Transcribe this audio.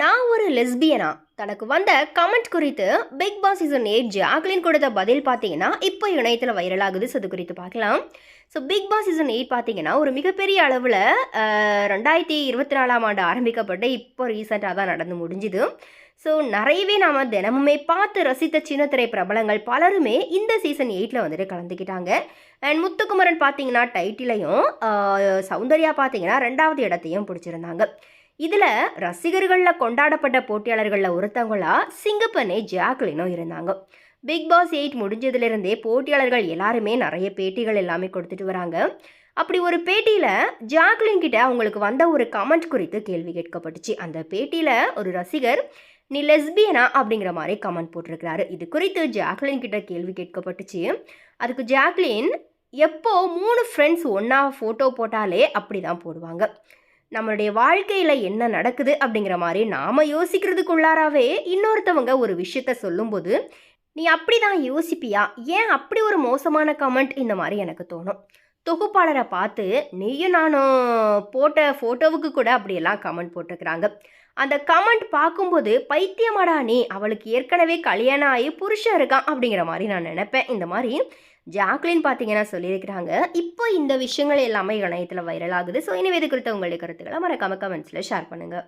நான் ஒரு லெஸ்பியனா தனக்கு வந்த கமெண்ட் குறித்து Bigg Boss season eight Jacqueline கொடுத்த பதில் பார்த்தீங்கன்னா இப்போ இணையத்தில் வைரல் ஆகுது. ஸோ அது குறித்து பார்க்கலாம். So Bigg Boss season eight பார்த்தீங்கன்னா ஒரு மிகப்பெரிய அளவில் ரெண்டாயிரத்தி இருபத்தி நாலாம் ஆண்டு ஆரம்பிக்கப்பட்டு இப்போ ரீசெண்டாக தான் நடந்து முடிஞ்சுது. ஸோ நிறையவே நாம் தினமுமே பார்த்து ரசித்த சின்னத்திரை பிரபலங்கள் பலருமே இந்த சீசன் எயிட்டில் வந்துட்டு கலந்துக்கிட்டாங்க. அண்ட் முத்துக்குமரன் பார்த்தீங்கன்னா டைட்டிலையும் சௌந்தர்யா பார்த்தீங்கன்னா ரெண்டாவது இடத்தையும் பிடிச்சிருந்தாங்க. இதில் ரசிகர்களில் கொண்டாடப்பட்ட போட்டியாளர்களில் ஒருத்தவங்களா சிங்கப்பனே ஜாக்லினும் இருந்தாங்க. பிக் பாஸ் எயிட் முடிஞ்சதுலேருந்தே போட்டியாளர்கள் எல்லாருமே நிறைய பேட்டிகள் எல்லாமே கொடுத்துட்டு வராங்க. அப்படி ஒரு பேட்டியில் ஜாக்லின் கிட்ட அவங்களுக்கு வந்த ஒரு கமெண்ட் குறித்து கேள்வி கேட்கப்பட்டுச்சு. அந்த பேட்டியில் ஒரு ரசிகர் நீ லெஸ்பியனா? அப்படிங்கிற மாதிரி கமெண்ட் போட்டிருக்கிறாரு. இது குறித்து ஜாக்லின் கிட்ட கேள்வி கேட்கப்பட்டுச்சு. அதுக்கு ஜாக்லின் எப்போ மூணு ஃப்ரெண்ட்ஸ் ஒன்றா ஃபோட்டோ போட்டாலே அப்படி தான் போடுவாங்க. நம்மளுடைய வாழ்க்கையில் என்ன நடக்குது அப்படிங்கிற மாதிரி நாம் யோசிக்கிறதுக்குள்ளாராவே இன்னொருத்தவங்க ஒரு விஷயத்த சொல்லும்போது நீ அப்படி தான் யோசிப்பியா? ஏன் அப்படி ஒரு மோசமான கமெண்ட் இந்த மாதிரி எனக்கு தோணும். தொகுப்பாளரை பார்த்து நீயும் நானும் போட்ட ஃபோட்டோவுக்கு கூட அப்படியெல்லாம் கமெண்ட் போட்டிருக்கிறாங்க. அந்த கமெண்ட் பார்க்கும்போது பைத்தியமாடா நீ அவளுக்கு ஏற்கனவே கல்யாணம் ஆகி புருஷன் இருக்கான் அப்படிங்கிற மாதிரி நான் நினைப்பேன். இந்த மாதிரி ஜாக்லின் பார்த்தீங்கன்னா சொல்லியிருக்கிறாங்க. இப்போ இந்த விஷயங்கள் எல்லாமே இணையத்தில் வைரல் ஆகுது. ஸோ இனிமே இது குறித்த உங்களுடைய கருத்துக்களை மறக்காம கமெண்ட்ஸில் ஷேர் பண்ணுங்கள்